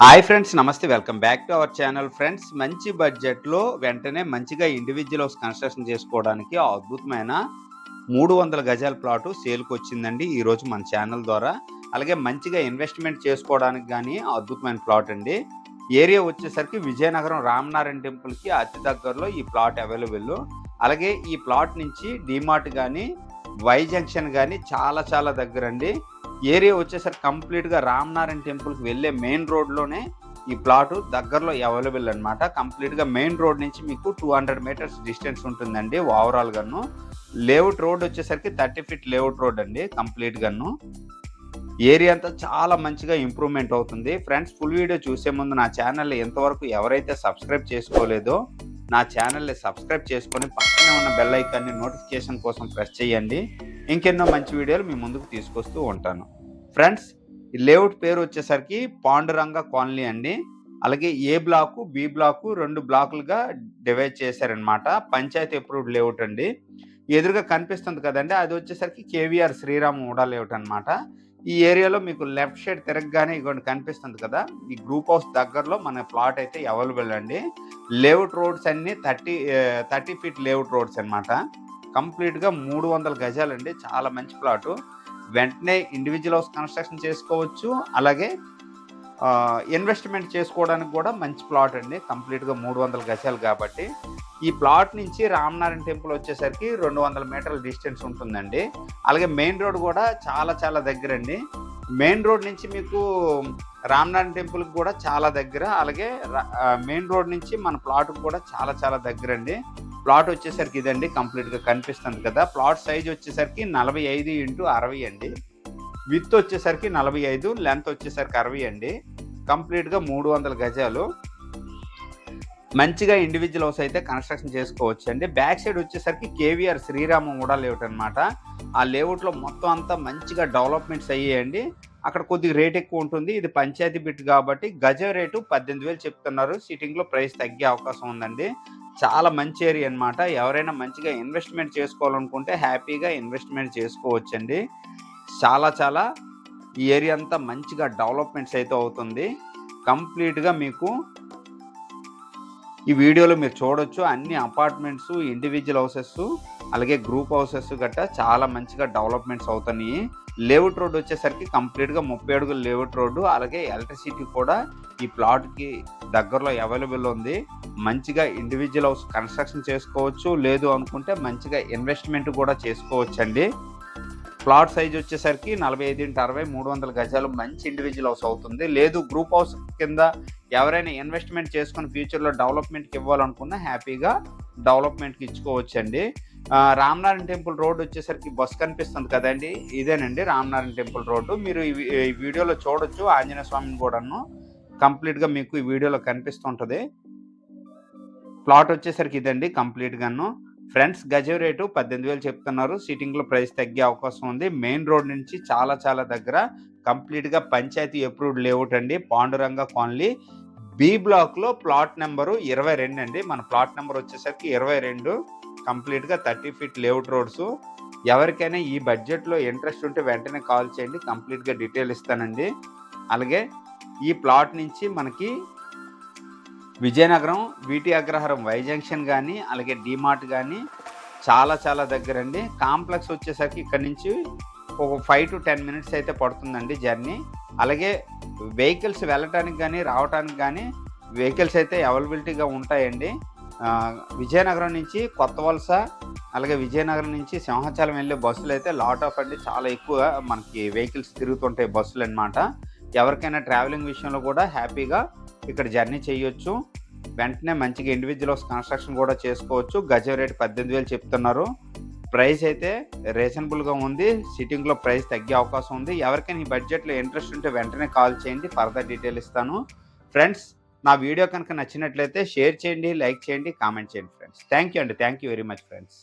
Hi friends namaste. Welcome back to our channel friends. మంచి బడ్జెట్లో వెంటనే మంచిగా ఇండివిజువల్ హౌస్ కన్స్ట్రక్షన్ చేసుకోవడానికి అద్భుతమైన మూడు వందల గజాల ప్లాటు సేల్కి వచ్చిందండి ఈరోజు మన ఛానల్ ద్వారా. అలాగే మంచిగా ఇన్వెస్ట్మెంట్ చేసుకోవడానికి కానీ అద్భుతమైన ప్లాట్ అండి. ఏరియా వచ్చేసరికి విజయనగరం రామనారాయణ టెంపుల్కి అతి దగ్గరలో ఈ ప్లాట్ అవైలబుల్ అలాగే ఈ ప్లాట్ నుంచి డిమార్ట్ కానీ వై జంక్షన్ కానీ చాలా చాలా దగ్గర అండి ఏరియా వచ్చేసరికి కంప్లీట్గా రామ్నారాయణ టెంపుల్కి వెళ్ళే మెయిన్ రోడ్లోనే ఈ ప్లాట్ దగ్గరలో అవైలబుల్ అనమాట కంప్లీట్గా మెయిన్ రోడ్ నుంచి మీకు టూ హండ్రెడ్ మీటర్స్ డిస్టెన్స్ ఉంటుందండి ఓవరాల్ గన్ను లేఅవుట్ రోడ్ వచ్చేసరికి థర్టీ ఫీట్ లేఅవుట్ రోడ్ అండి కంప్లీట్ గన్ను ఏరియా అంతా చాలా మంచిగా ఇంప్రూవ్మెంట్ అవుతుంది. ఫ్రెండ్స్ ఫుల్ వీడియో చూసే ముందు నా ఛానల్ ఎంతవరకు ఎవరైతే సబ్స్క్రైబ్ చేసుకోలేదో నా ఛానల్ని సబ్స్క్రైబ్ చేసుకొని పక్కనే ఉన్న బెల్ ఐకాన్ని నోటిఫికేషన్ కోసం ప్రెస్ చేయండి. ఇంకెన్నో మంచి వీడియోలు మీ ముందుకు తీసుకొస్తూ ఉంటాను. ఫ్రెండ్స్ ఈ లేఅవుట్ పేరు వచ్చేసరికి పాండురంగ కాలనీ అండి. అలాగే ఏ బ్లాకు బి బ్లాకు రెండు బ్లాకులుగా డివైడ్ చేశారనమాట పంచాయతీ అప్రూవ్డ్ లేఅవుట్ అండి. ఎదురుగా కనిపిస్తుంది కదండి అది వచ్చేసరికి కేవీఆర్ శ్రీరామ్ ఊడా లేఅవుట్ అనమాట ఈ ఏరియాలో మీకు లెఫ్ట్ సైడ్ తిరగగానే ఇగోండి కనిపిస్తుంది కదా. ఈ గ్రూప్ హౌస్ దగ్గరలో మన ప్లాట్ అయితే అవైలబుల్ అండి. లేఅవుట్ రోడ్స్ అన్ని thirty thirty feet layout roads అనమాట కంప్లీట్గా మూడు వందల గజాలండి. చాలా మంచి ప్లాటు. వెంటనే ఇండివిజువల్ హౌస్ కన్స్ట్రక్షన్ చేసుకోవచ్చు. అలాగే ఇన్వెస్ట్మెంట్ చేసుకోవడానికి కూడా మంచి ప్లాట్ అండి. కంప్లీట్గా మూడు వందల గజాలు కాబట్టి. ఈ ప్లాట్ నుంచి రామనారాయణ టెంపుల్ వచ్చేసరికి రెండు వందల మీటర్ల డిస్టెన్స్ ఉంటుందండి. అలాగే మెయిన్ రోడ్ కూడా చాలా చాలా దగ్గర అండి. మెయిన్ రోడ్ నుంచి మీకు రామనారాయణ టెంపుల్కి కూడా చాలా దగ్గర. అలాగే మెయిన్ రోడ్ నుంచి మన ప్లాట్కి కూడా చాలా చాలా దగ్గర అండి. ప్లాట్ వచ్చేసరికి ఇదండి కంప్లీట్గా కనిపిస్తుంది కదా. ప్లాట్ సైజ్ వచ్చేసరికి నలభై ఐదు ఇంటూ అరవై అండి. విత్ వచ్చేసరికి నలభై ఐదు లెంత్ వచ్చేసరికి అరవై అండి. కంప్లీట్గా మూడు వందల గజాలు. మంచిగా ఇండివిజువల్ హౌస్ అయితే కన్స్ట్రక్షన్ చేసుకోవచ్చు అండి బ్యాక్ సైడ్ వచ్చేసరికి కేవీఆర్ శ్రీరామ కూడా లేఅవుట్ అనమాట ఆ లేఅవుట్లో మొత్తం అంతా మంచిగా డెవలప్మెంట్స్ అయ్యాయండి. అక్కడ కొద్దిగా రేట్ ఎక్కువ ఉంటుంది. ఇది పంచాయతీ బిట్ కాబట్టి గజ రేటు పద్దెనిమిది వేలు చెప్తున్నారు. సిట్టింగ్లో ప్రైస్ తగ్గే అవకాశం ఉందండి. చాలా మంచి ఏరియా అనమాట ఎవరైనా మంచిగా ఇన్వెస్ట్మెంట్ చేసుకోవాలనుకుంటే హ్యాపీగా ఇన్వెస్ట్మెంట్ చేసుకోవచ్చండి. చాలా చాలా. ఈ ఏరియా అంతా మంచిగా డెవలప్మెంట్స్ అయితే అవుతుంది. కంప్లీట్గా మీకు ఈ వీడియోలో మీరు చూడొచ్చు. అన్ని అపార్ట్మెంట్స్ ఇండివిజువల్ హౌసెస్ అలాగే గ్రూప్ హౌసెస్ గట్రా చాలా మంచిగా డెవలప్మెంట్స్ అవుతున్నాయి. లేఅవుట్ రోడ్ వచ్చేసరికి కంప్లీట్గా ముప్పై అడుగుల లేఅవుట్ రోడ్డు అలాగే ఎలక్ట్రిసిటీ కూడా ఈ ప్లాట్కి దగ్గరలో అవైలబుల్ ఉంది. మంచిగా ఇండివిజువల్ హౌస్ కన్స్ట్రక్షన్ చేసుకోవచ్చు. లేదు అనుకుంటే మంచిగా ఇన్వెస్ట్మెంట్ కూడా చేసుకోవచ్చు అండి ప్లాట్ సైజ్ వచ్చేసరికి నలభై ఐదు ఇంటి అరవై మూడు వందల గజాలు మంచి ఇండివిజువల్ హౌస్ అవుతుంది. లేదు గ్రూప్ హౌస్ కింద ఎవరైనా ఇన్వెస్ట్మెంట్ చేసుకుని ఫ్యూచర్లో డెవలప్మెంట్కి ఇవ్వాలనుకున్నా హ్యాపీగా డెవలప్మెంట్కి ఇచ్చుకోవచ్చండి. రామనారాయణ టెంపుల్ రోడ్ వచ్చేసరికి బస్ కనిపిస్తుంది కదండి? ఇదేనండి రామనారాయణ టెంపుల్ రోడ్డు మీరు ఈ వీడియోలో చూడొచ్చు. ఆంజనేయ స్వామిని కూడాను కంప్లీట్గా మీకు ఈ వీడియోలో కనిపిస్తుంటుంది ప్లాట్ వచ్చేసరికి ఇదండి కంప్లీట్గాను ఫ్రెండ్స్ గజ రేటు పద్దెనిమిది వేలు చెప్తున్నారు. సీటింగ్లో ప్రైస్ తగ్గే అవకాశం ఉంది. మెయిన్ రోడ్ నుంచి చాలా చాలా దగ్గర కంప్లీట్గా పంచాయతీ అప్రూవ్డ్ లేఅవుట్ అండి. పాండురంగ కాలనీ. బి బ్లాక్లో ప్లాట్ నెంబరు ఇరవై రెండు అండి. మన ప్లాట్ నెంబర్ వచ్చేసరికి ఇరవై రెండు. కంప్లీట్గా థర్టీ ఫీట్ లేఅవుట్ రోడ్స్. ఎవరికైనా ఈ బడ్జెట్లో ఇంట్రెస్ట్ ఉంటే వెంటనే కాల్ చేయండి. కంప్లీట్గా డీటెయిల్ ఇస్తానండి. అలాగే ఈ ప్లాట్ నుంచి మనకి విజయనగరం వీటి అగ్రహారం వై జంక్షన్ కానీ అలాగే డిమార్ట్ కానీ చాలా చాలా దగ్గర అండి కాంప్లెక్స్ వచ్చేసరికి ఇక్కడ నుంచి ఒక ఫైవ్ టు టెన్ మినిట్స్ అయితే పడుతుందండి జర్నీ. అలాగే వెహికల్స్ వెళ్ళటానికి కానీ రావటానికి కానీ వెహికల్స్ అయితే అవైలబిలిటీగా ఉంటాయండి. విజయనగరం నుంచి కొత్త వలస అలాగే విజయనగరం నుంచి సింహాచలం వెళ్ళే బస్సులు అయితే లాట్ ఆఫ్ అండి. చాలా ఎక్కువ మనకి వెహికల్స్ తిరుగుతుంటాయి బస్సులు అనమాట ఎవరికైనా ట్రావెలింగ్ విషయంలో కూడా హ్యాపీగా ఇక్కడ జర్నీ చేయొచ్చు. వెంటనే మంచిగా ఇండివిజువల్ కన్స్ట్రక్షన్ కూడా చేసుకోవచ్చు. గజం రేట్ పద్దెనిమిది వేలు చెప్తున్నారు. ప్రైస్ అయితే రీజనబుల్గా ఉంది. సిట్టింగ్లో ప్రైస్ తగ్గే అవకాశం ఉంది. ఎవరికైనా ఈ బడ్జెట్లో ఇంట్రెస్ట్ ఉంటే వెంటనే కాల్ చేయండి. ఫర్దర్ డీటెయిల్ ఇస్తాను. ఫ్రెండ్స్ నా వీడియో కనుక నచ్చినట్లయితే షేర్ చేయండి లైక్ చేయండి కామెంట్ చేయండి ఫ్రెండ్స్ థ్యాంక్ యూ అండి. Thank you very much friends